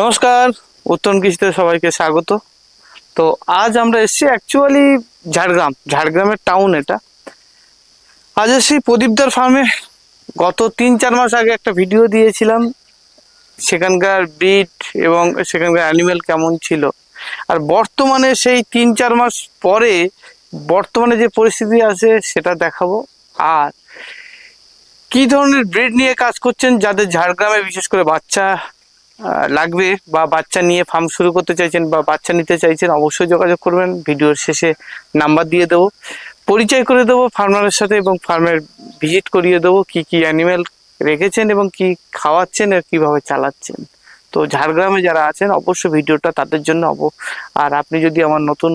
নমস্কার, উত্তম কৃষিতে সবাইকে স্বাগত। তো আজ আমরা এসছি অ্যাকচুয়ালি ঝাড়গ্রাম, ঝাড়গ্রামের টাউন এটা। আজ এসেছি প্রদীপদার ফার্মে গত তিন চার মাস আগে একটা ভিডিও দিয়েছিলাম। সেখানকার ব্রিড এবং সেখানকার অ্যানিমেল কেমন ছিল। আর বর্তমানে সেই তিন চার মাস পরে বর্তমানে যে পরিস্থিতি আছে সেটা দেখাবো। আর কি ধরনের ব্রিড নিয়ে কাজ করছেন যাদের ঝাড়গ্রামে বিশেষ করে বাচ্চা লাগবে বা বাচ্চা নিয়ে ফার্ম শুরু করতে চাইছেন বা বাচ্চা নিতে চাইছেন অবশ্যই যোগাযোগ করবেন। ভিডিওর শেষে নাম্বার দিয়ে দেবো। পরিচয় করে দেবো ফার্মারের সাথে এবং ফার্মের ভিজিট করিয়ে দেবো কি কি অ্যানিমেল রেখেছেন এবং কি খাওয়াচ্ছেন আর কীভাবে চালাচ্ছেন। তো ঝাড়গ্রামে যারা আছেন, অবশ্যই ভিডিওটা তাদের জন্য অব আর আপনি যদি আমার নতুন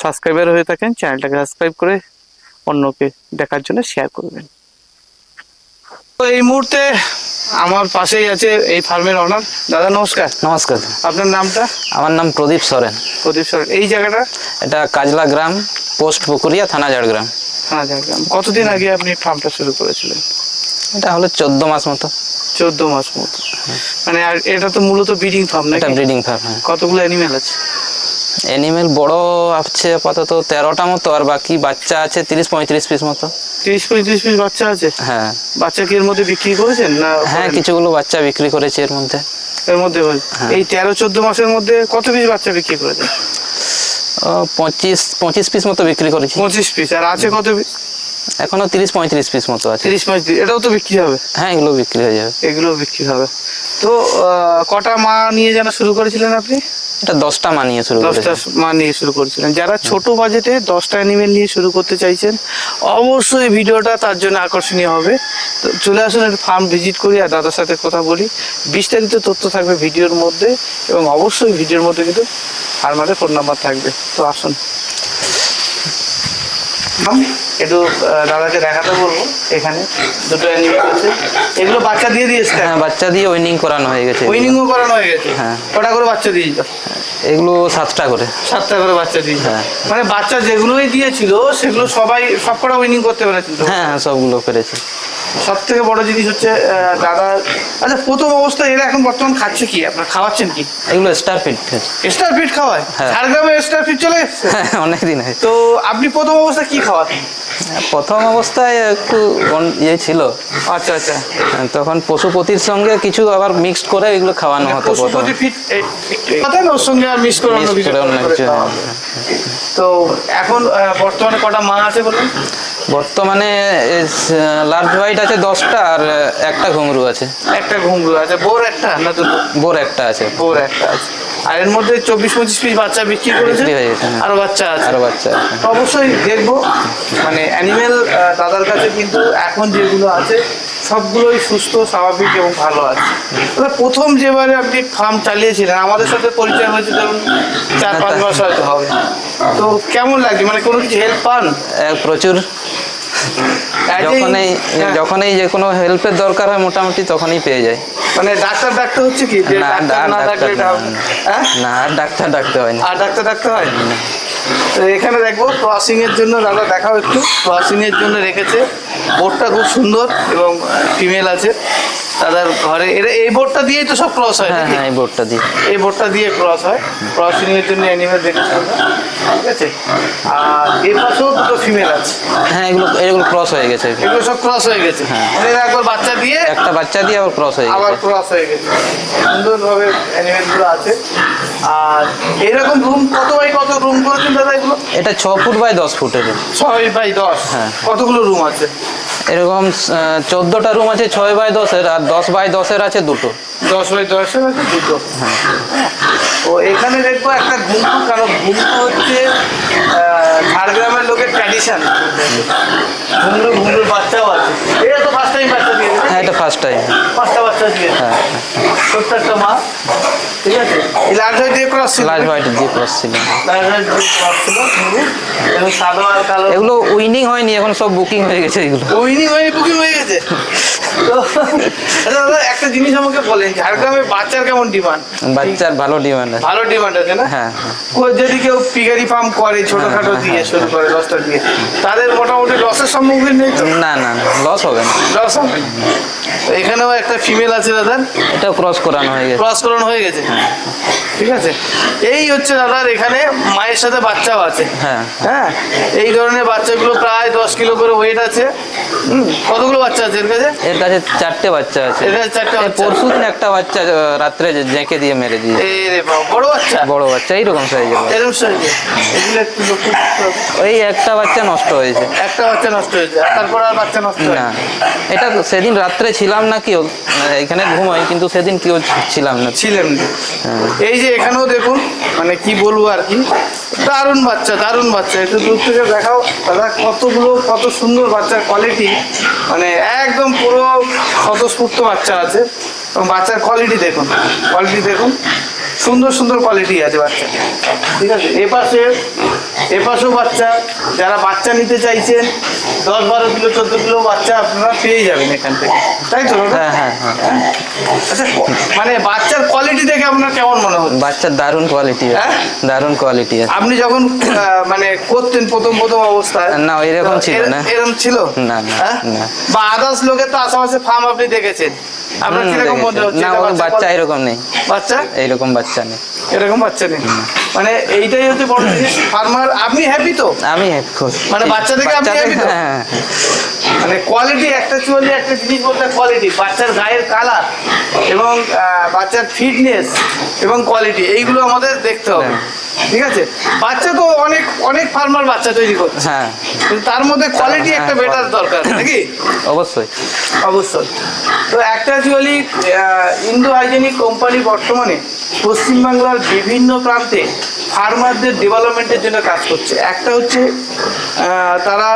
সাবস্ক্রাইবার হয়ে থাকেন চ্যানেলটাকে সাবস্ক্রাইব করে অন্যকে দেখার জন্য শেয়ার করবেন। এই মুহূর্তে আমার পাশেই আছে এই ফার্মের অনার দাদা নমস্কার। নমস্কার। আপনার নামটা? আমার নাম প্রদীপ সরেন। প্রদীপ সরেন। এই জায়গাটা? এটা কাজলা গ্রাম পোস্ট পুকুরিয়া থানা ঝাড়গ্রাম। হ্যাঁ ঝাড়গ্রাম। কতদিন আগে আপনি ফার্মটা শুরু করেছিলেন? এটা হলো চোদ্দ মাস মতো। চোদ্দ মাস মতো। মানে আর এটা তো মূলত ব্রিডিং ফার্ম এটা ব্রিডিং ফার্ম হ্যাঁ। কতগুলো অ্যানিমেল আছে? অ্যানিমেল বড় আছে আপাতত তেরোটা মতো আর বাকি বাচ্চা আছে তিরিশ পঁয়ত্রিশ পিস মতো। তিরিশ পঁয়ত্রিশ পিস বাচ্চা আছে? হ্যাঁ। বাচ্চা কি এর মধ্যে বিক্রি করেছেন না হ্যাঁ কিছুগুলো বাচ্চা বিক্রি করেছে এর মধ্যে। এর মধ্যে হয়। এই তেরো চোদ্দ মাসের মধ্যে কত পিস বাচ্চা বিক্রি করেছেন? ও পঁচিশ পঁচিশ পিস মতো বিক্রি করেছি। পঁচিশ পিস আর আছে কত পিস এখনও তিরিশ পঁয়ত্রিশ পিস মতো আছে। তিরিশ পঁয়ত্রিশ এটাও তো বিক্রি হবে? হ্যাঁ এগুলো বিক্রি হয়ে যাবে। এগুলো বিক্রি হবে। তো কটা মা নিয়ে যেন শুরু করেছিলেন আপনি? এটা দশটা মানিয়ে শুরু দশটা মা নিয়ে শুরু করেছিলেন। যারা ছোট বাজেটে দশটা অ্যানিমেল নিয়ে শুরু করতে চাইছেন অবশ্যই ভিডিওটা তার জন্য আকর্ষণীয় হবে। তো চলে আসুন একটু ফার্ম ভিজিট করি আর দাদার সাথে কথা বলি। বিস্তারিত তথ্য থাকবে ভিডিওর মধ্যে এবং অবশ্যই ভিডিওর মধ্যে কিন্তু ফার্মারের ফোন নাম্বার থাকবে। তো আসুন। ম্যাম, একটু দাদাকে দেখাতে বলব এখানে। দুটো আছে। এগুলো বাচ্চা দিয়ে দিয়েছে হ্যাঁ বাচ্চা দিয়ে উইনিং করানো হয়ে গেছে। উইনিংও করানো হয়ে গেছে। হ্যাঁ। কটা করে বাচ্চা দিয়েছিল এগুলো সাতটা করে। সাতটা করে বাচ্চা দিয়েছে। হ্যাঁ। মানে বাচ্চা যেগুলোই দিয়েছিল সেগুলো সবাই সব কটা উইনিং করতে পেরেছিল হ্যাঁ হ্যাঁ সবগুলো পেরেছি সব থেকে বড় জিনিস হচ্ছে দাদা আচ্ছা প্রথম অবস্থায় এরা এখন বর্তমান খাচ্ছে কি? আপনার খাওয়াচ্ছেন কি? এগুলো স্টার ফিট স্টার ফিট খাওয়ায়? হ্যাঁ। ঝাড়গ্রামে স্টার ফিট চলে হ্যাঁ অনেক দিন তো আপনি প্রথম অবস্থায় কি খাওয়াতেন? প্রথম অবস্থায় একটু ইয়ে ছিল। আচ্ছা আচ্ছা। তখন পশুপতির সঙ্গে কিছু আবার মিক্সড করে এগুলো খাওয়ানো হতো পশুপতি ফিট ওর সঙ্গে মিক্স করে অন্য কিছু। তো এখন বর্তমানে কটা মা আছে বলুন? বর্তমানে লার্জ হোয়াইট আছে দশটা আর একটা ঘুঙরু আছে। একটা ঘুঙরু আছে বোর একটা না তো বোর একটা আছে। বোর একটা আছে। আর এর মধ্যে চব্বিশ পঁচিশ পিস বাচ্চা বিক্রি করেছে? হয়ে গেছে, হ্যাঁ। আরও বাচ্চা আছে। আরও বাচ্চা আছে। অবশ্যই দেখব। মানে অ্যানিমেল দাদার কাছে কিন্তু এখন যেগুলো আছে সবগুলোই সুস্থ স্বাভাবিক এবং ভালো আছে। প্রথম যেবারে আপনি ফার্ম চালিয়েছিলেন আমাদের সাথে পরিচয় হয়েছে ধরুন চার পাঁচ মাস হয়তো হবে। তো কেমন লাগে মানে কোনো কিছু হেল্প পান? প্রচুর। যখনই হ্যাঁ, যখনই যে কোনো হেল্পের দরকার হয় মোটামুটি তখনই পেয়ে যায়। মানে ডাক্তার ডাক্তার হচ্ছে কি? যে না, ডাক্তার না ডাক্তার ডাকলে না। হ্যাঁ? ডাক্তার ডাকতে হয় না। আর ডাক্তার ডাক্তার হয়? তো এখানে দেখব ক্রসিং এর জন্য দাদা দেখাও একটু। ক্রসিং এর জন্য রেখেছে। বোর্ডটা খুব সুন্দর এবং ফিমেল আছে। দাদার ঘরে। এটা এই বোর্ডটা দিয়েই তো সব ক্রস হয় হ্যাঁ হ্যাঁ এই বোর্ডটা দিই এই বোর্ডটা দিয়ে ক্রস হয়। ক্রসিং এর জন্য অ্যানিমেল রেখেছে আমরা ঠিক আছে? আর এই পাশেও দুটো ফিমেল আছে। হ্যাঁ এগুলো এগুলো ক্রস হয়ে গেছে। এগুলো সব ক্রস হয়ে গেছে। মানে এরা একবার বাচ্চা দিয়ে একটা বাচ্চা দিয়ে আবার ক্রস হয়ে গেছে। আবার ক্রস হয়ে গেছে। সুন্দরভাবে অ্যানিমেলগুলো আছে। আর এরকম রুম কত বাই কত রুম করেছেন দাদা এগুলো? এটা ছ ফুট বাই দশ ফুটের ছয় বাই দশ। হ্যাঁ। কতগুলো রুম আছে? এরকম চোদ্দটা রুম আছে ছয় বাই দশের আর দশ বাই দশের আছে দুটো। দশ বাই দশের আছে দুটো। ও এখানে দেখব একটা ঘুমটু কারণ ঘুমটু হচ্ছে ঝাড়গ্রামের লোকের ট্র্যাডিশন ঘুমরু ঘুমরু বাচ্চাও আছে এটা তো ফার্স্ট টাইম বাচ্চা দিয়ে হ্যাঁ এটা ফার্স্ট টাইম পাঁচটা বাচ্চা দিয়ে। হ্যাঁ মা। ঠিক আছে? এই লাল হয়ে দিয়ে ক্রস ছিল লার্জ হোয়াইট দিয়ে ক্রস ছিল। লাল হয়ে দিয়ে ক্রস ছিল এবং সাদা আর কালো এগুলো উইনিং হয়নি এখন সব বুকিং হয়ে গেছে এগুলো। উইনিং হয়নি বুকিং হয়ে গেছে। দাদা একটা জিনিস আমাকে বলেন ঝাড়গ্রামে বাচ্চার কেমন ডিমান্ড বাচ্চার ভালো ডিমান্ড আছে। ভালো ডিমান্ড আছে না? হ্যাঁ কো- যদি কেউ পিগারি ফার্ম করে ছোটখাটো হ্যাঁ, দিয়ে শুরু করে দশটা দিয়ে তাদের মোটামুটি লসের সম্মুখীন নেই তো? না না লস হবে না। লস হবে? এখানেও একটা ফিমেল আছে দাদার এটাও ক্রস করানো হয়ে গেছে। ক্রস করানো হয়ে গেছে? ঠিক আছে? এই হচ্ছে দাদার এখানে মায়ের সাথে বাচ্চাও আছে। হ্যাঁ। হ্যাঁ? এই ধরনের বাচ্চাগুলো প্রায় দশ কিলো করে ওয়েট আছে। হুম, কতগুলো বাচ্চা আছে এর কাছে? এর কাছে চারটে বাচ্চা আছে। পরশু দিন একটা বাচ্চা রাত্রে জেঁকে দিয়ে মেরে দিয়ে এই রে বাবা, বড় বাচ্চা। বড় বাচ্চা এইরকম সাইজের। ওই একটা বাচ্চা নষ্ট হয়েছে। একটা বাচ্চা নষ্ট হয়েছে তারপর আর বাচ্চা নষ্ট না। এটা সেদিন রাত্রে ছিলাম না কেউ মানে এখানে ঘুমাই কিন্তু সেদিন কেউ ছিলাম না। ছিলেন। হ্যাঁ। এই যে এখানেও দেখুন মানে কি বলব আর কি দারুণ বাচ্চা দারুণ বাচ্চা। একটু দূর থেকে দেখাও। দাদা, কতগুলো, কত সুন্দর বাচ্চার কোয়ালিটি মানে একদম পুরো স্বতঃস্ফূর্ত বাচ্চা আছে। এবং বাচ্চার কোয়ালিটি দেখুন কোয়ালিটি দেখুন। সুন্দর সুন্দর কোয়ালিটি আছে বাচ্চা। ঠিক আছে? এপাশে এপাশেও বাচ্চা। যারা বাচ্চা নিতে চাইছেন দশ বারো কিলো চোদ্দ কিলো বাচ্চা আপনারা পেয়ে যাবেন এখান থেকে। তাই তো হ্যাঁ হ্যাঁ হ্যাঁ। আচ্ছা মানে বাচ্চার কোয়ালিটি দেখে আপনার কেমন মনে হচ্ছে? বাচ্চার দারুণ কোয়ালিটি হ্যাঁ? দারুণ কোয়ালিটি আপনি যখন মানে করতেন প্রথম প্রথম অবস্থায় না, এরকম ছিল না। এরকম ছিল? না, না, হ্যাঁ? না। বা আদার্স লোকের তো আশেপাশে ফার্ম আপনি দেখেছেন। আপনার কীরকম মনে হচ্ছে? না বাচ্চা বাচ্চা এরকম নেই। বাচ্চা? এইরকম বাচ্চা নেই। এরকম বাচ্চা নেই? মানে এইটাই হচ্ছে বড় জিনিস। ফার্মার আপনি হ্যাপি তো? আমি খুশ মানে বাচ্চা থেকে আপনি হ্যাপি তো? হ্যাঁ হ্যাঁ। মানে কোয়ালিটি একটা চুয়ালি একটা জিনিস বলতে কোয়ালিটি বাচ্চার গায়ের কালার এবং বাচ্চার ফিটনেস এবং কোয়ালিটি এইগুলো আমাদের দেখতে হবে। ঠিক আছে? বাচ্চা তো অনেক অনেক ফার্মার বাচ্চা তৈরি করছে। হ্যাঁ। তার মধ্যে কোয়ালিটি একটা হ্যাঁ, বেটার দরকার নাকি? অবশ্যই। অবশ্যই। তো একটা অ্যাকচুয়ালি ইন্দো হাইজেনিক কোম্পানি বর্তমানে পশ্চিমবাংলার বিভিন্ন প্রান্তে ফার্মারদের ডেভেলপমেন্টের জন্য কাজ করছে। একটা হচ্ছে তারা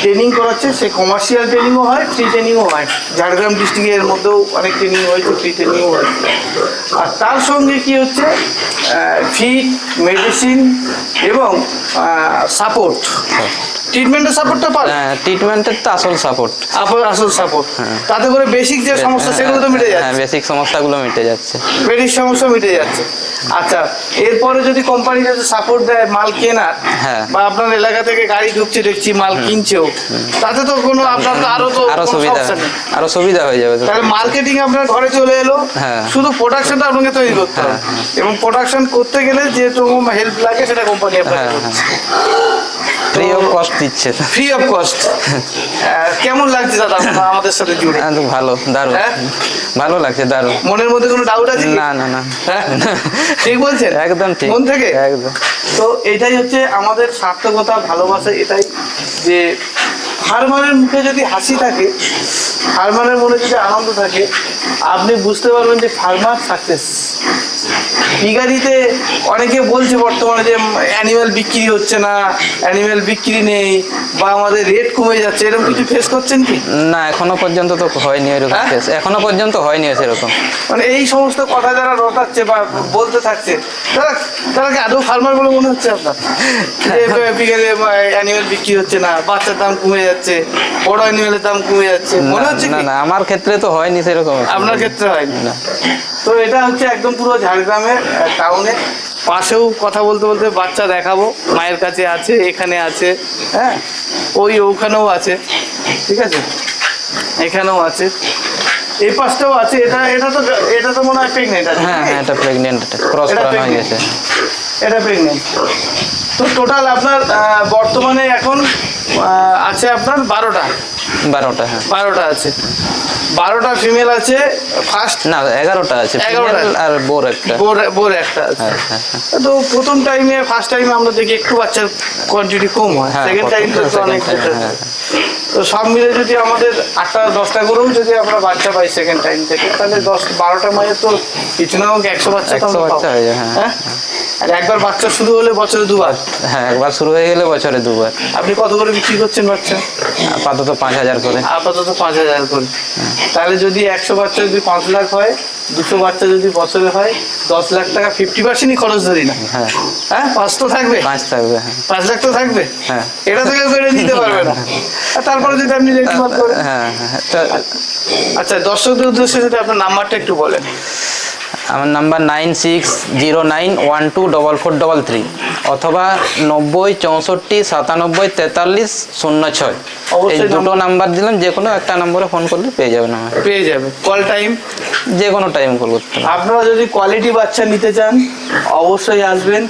ট্রেনিং করাচ্ছে সে কমার্শিয়াল ট্রেনিংও হয় ফ্রি ট্রেনিংও হয়। ঝাড়গ্রাম ডিস্ট্রিক্টের মধ্যেও অনেক ট্রেনিং হয়েছে ফ্রি ট্রেনিংও হয়েছে তার সঙ্গে কি হচ্ছে? ফিট মেডিসিন এবং সাপোর্ট ট্রিটমেন্টের সাপোর্টটা পারে হ্যাঁ ট্রিটমেন্টের তো আসল সাপোর্ট আপনার আসল সাপোর্ট তাতে করে বেসিক যে সমস্যা সেগুলো তো মিটে হ্যাঁ যাচ্ছে। বেসিক সমস্যাগুলো মিটে যাচ্ছে। পেটের সমস্যা মিটে যাচ্ছে। আচ্ছা এরপরে যদি কোম্পানি যদি সাপোর্ট দেয় মাল কেনার হ্যাঁ। বা আপনার এলাকা থেকে গাড়ি ঢুকছে দেখছি মাল কিনছেও তাতে তো কোনো আপনার তো আরও তো আরও সুবিধা আরও সুবিধা হয়ে যাবে তাহলে মার্কেটিং আপনার ঘরে চলে এলো। হ্যাঁ। শুধু প্রোডাকশনটা আপনাকে তৈরি করতে হবে। এবং প্রোডাকশন করতে গেলে যেহেতু হেল্প লাগে সেটা কোম্পানি আপনাকে হ্যাঁ, ফ্রি অফ কস্ট দিচ্ছে। ফ্রি অফ কস্ট কেমন লাগছে দাদা? আমাদের সাথে জুড়ে। ভালো দারুণ। হ্যাঁ? ভালো লাগছে দারুণ। মনের মধ্যে কোনো ডাউট আছে না না না। হ্যাঁ? ঠিক বলছেন? একদম ঠিক মন থেকে? একদম। তো এটাই হচ্ছে আমাদের সার্থকতা ভালোবাসা এটাই যে ফার্মারের মুখে যদি হাসি থাকে ফার্মারের মনে যদি আনন্দ থাকে আপনি বুঝতে পারবেন যে ফার্মার সাকসেস বিগাড়িতে অনেকে বলছে বর্তমানে যে অ্যানিমেল বিক্রি হচ্ছে না অ্যানিমেল বিক্রি নেই বা আমাদের রেট কমে যাচ্ছে এরকম কিছু ফেস করছেন কি? না এখনও পর্যন্ত তো হয়নি এরকম হ্যাঁ? case। এখনও পর্যন্ত হয়নি সেরকম। মানে এই সমস্ত কথা যারা রটাচ্ছে বা বলতে থাকছে তারা তারা কি আদৌ ফার্মার বলে মনে হচ্ছে আপনার? যে বিকেলে অ্যানিমেল বিক্রি হচ্ছে না বাচ্চার দাম কমে যাচ্ছে। বড় অ্যানিমেলের দাম কমে যাচ্ছে। মনে হচ্ছে না না আমার ক্ষেত্রে তো হয়নি সেরকম আপনার ক্ষেত্রে হয়নি। না। তো এটা হচ্ছে একদম পুরো ঝাড়গ্রামের টাউনে। পাশেও কথা বলতে বলতে বাচ্চা দেখাবো মায়ের কাছে আছে এখানে আছে হ্যাঁ? ওই ওখানেও আছে ঠিক আছে? এখানেও আছে। এই পাশটাও আছে এটা এটা তো এটা তো মনে হয় প্রেগনেন্ট আছে হ্যাঁ হ্যাঁ এটা প্রেগনেন্ট ক্রস করানো হয়ে গেছে। এটা প্রেগনেন্ট তো টোটাল আপনার বর্তমানে এখন আছে আপনার বারোটা। বারোটা হ্যাঁ। বারোটা আছে। বারোটা ফিমেল আছে ফার্স্ট না এগারোটা আছে। এগারোটা। আর বোর একটা। বোর বোর একটা আছে। হ্যাঁ হ্যাঁ হ্যাঁ। তো প্রথম টাইমে ফার্স্ট টাইমে আমরা দেখি একটু বাচ্চার কোয়ান্টিটি কম হয়। সেকেন্ড টাইম তো অনেক। তো সব মিলে যদি আমাদের আটটা দশটা করেও যদি আমরা বাচ্চা পাই সেকেন্ড টাইম থেকে তাহলে দশ বারোটা মাসে তো কিছু না হোক একশো বাচ্চা তো 100 আমরা বাচ্চা হয়ে যায়, হ্যাঁ। হ্যাঁ আর একবার বাচ্চা শুরু হলে বছরে দুবার? হ্যাঁ একবার শুরু হয়ে গেলে বছরে দুবার। আপনি কত করে বিক্রি করছেন বাচ্চা? আপাতত পাঁচ হাজার করে। আপাতত পাঁচ হাজার করে। তাহলে যদি একশো বাচ্চা যদি পাঁচ লাখ হয় দুশো বাচ্চা যদি বছরে হয় দশ লাখ টাকা ফিফটি পার্সেন্টই খরচ ধরি না। হ্যাঁ। হ্যাঁ পাঁচ তো থাকবে। পাঁচ থাকবে হ্যাঁ। পাঁচ লাখ তো থাকবে। হ্যাঁ। এটা থেকে কেড়ে নিতে পারবে না। তারপরে যদি আপনি রেডিমেড করেন? হ্যাঁ হ্যাঁ। তা আচ্ছা দর্শকদের উদ্দেশ্যে যদি আপনার নাম্বারটা একটু বলেন। আমার number nine six zero nine one two double four double three অথবা নব্বই চৌষট্টি সাতানব্বই তেতাল্লিশ শূন্য ছয়। এই দুটো নাম্বার দিলাম যে কোনো একটা নম্বরে ফোন করলে পেয়ে যাবেন আমার পেয়ে যাবে। কল টাইম যে কোনো টাইম কল করতে আপনারা যদি কোয়ালিটি বাচ্চা নিতে চান অবশ্যই আসবেন।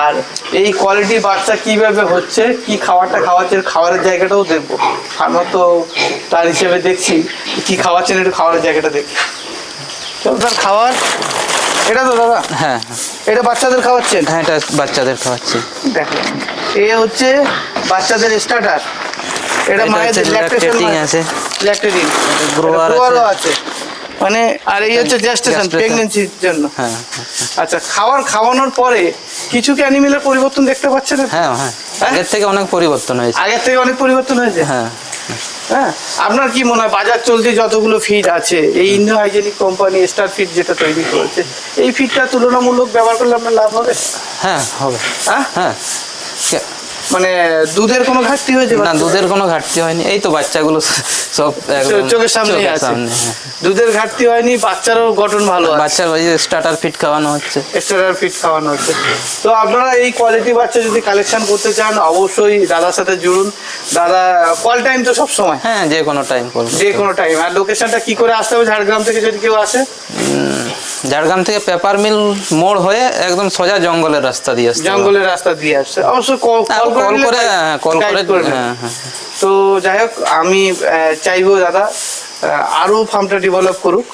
আর এই কোয়ালিটি বাচ্চা কীভাবে হচ্ছে কি খাবারটা খাওয়াচ্ছেন খাবারের জায়গাটাও দেখব। আমরা তো তার হিসেবে দেখছি কি খাওয়াচ্ছেন একটু খাবারের জায়গাটা দেখি। স্যার খাবার এটা তো দাদা হ্যাঁ। এটা বাচ্চাদের খাওয়াচ্ছেন? হ্যাঁ এটা বাচ্চাদের খাওয়াচ্ছি। দেখো এ হচ্ছে বাচ্চাদের স্টার্টার এটা মায়েদের ল্যাকটেশন আছে। ল্যাকটেটিং গ্রোয়ারও আছে। মানে আর এই হচ্ছে জেস্টেশন। প্রেগনেন্সির জন্য। হ্যাঁ আচ্ছা খাবার খাওয়ানোর পরে কিছু কি অ্যানিমেলের পরিবর্তন দেখতে পাচ্ছেন? হ্যাঁ। হ্যাঁ? আগের থেকে অনেক পরিবর্তন হয়েছে। আগের থেকে অনেক পরিবর্তন হয়েছে? হ্যাঁ। হ্যাঁ। আপনার কি মনে হয় বাজার চলতে যতগুলো ফিড আছে এই Indo hygienic company star feed যেটা তৈরি করেছে এই ফিডটা তুলনামূলক ব্যবহার করলে আপনার লাভ হবে? হ্যাঁ হবে। হ্যাঁ? হ্যাঁ। মানে দুধের কোনো ঘাটতি হয়েছে না দুধের কোনো ঘাটতি হয়নি। এই তো বাচ্চাগুলো সব চোখের সামনে আছে। হ্যাঁ। দুধের ঘাটতি হয়নি বাচ্চারও গঠন ভালো বাচ্চার ওই স্টার্টার ফিট খাওয়ানো হচ্ছে। এক্সট্রা ফিট খাওয়ানো হচ্ছে। তো আপনারা এই কোয়ালিটি বাচ্চা যদি কালেকশন করতে চান অবশ্যই দাদার সাথে জুড়ুন। দাদা কল টাইম তো সব সময় হ্যাঁ যে কোনো টাইম করব যে কোনো টাইম আর লোকেশনটা কি করে আসতে হবে? ঝাড়গ্রাম থেকে যদি কেউ আসে? ঝাড়গ্রাম থেকে পেপার মিল মোড় হয়ে একদম সোজা জঙ্গলের রাস্তা দিয়ে হবে। জঙ্গলের রাস্তা দিয়ে আসছে। অবশ্যই কল কল কল করে করে হ্যাঁ, কল করে। হ্যাঁ হ্যাঁ তো যাই হোক আমি চাইব দাদা আরও ফার্মটা ডেভেলপ করুক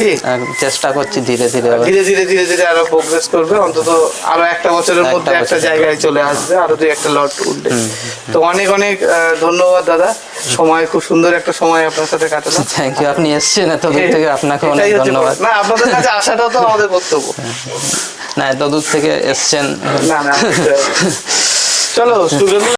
কি একদম চেষ্টা করছি ধীরে ধীরে ধীরে ধীরে ধীরে ধীরে আরও প্রোগ্রেস করবে। অন্তত আরও একটা বছরের মধ্যে একটা জায়গায় চলে আসবে আরও দুই একটা লট উঠবে। তো অনেক অনেক ধন্যবাদ দাদা। সময় খুব সুন্দর একটা সময় আপনার সাথে কাটালাম। থ্যাংক ইউ আপনি এসছেন এত দূর থেকে আপনাকে অনেক ধন্যবাদ। না আপনাদের কাছে আসাটাও তো আমাদের কর্তব্য। না এত দূর থেকে এসছেন। না না চলো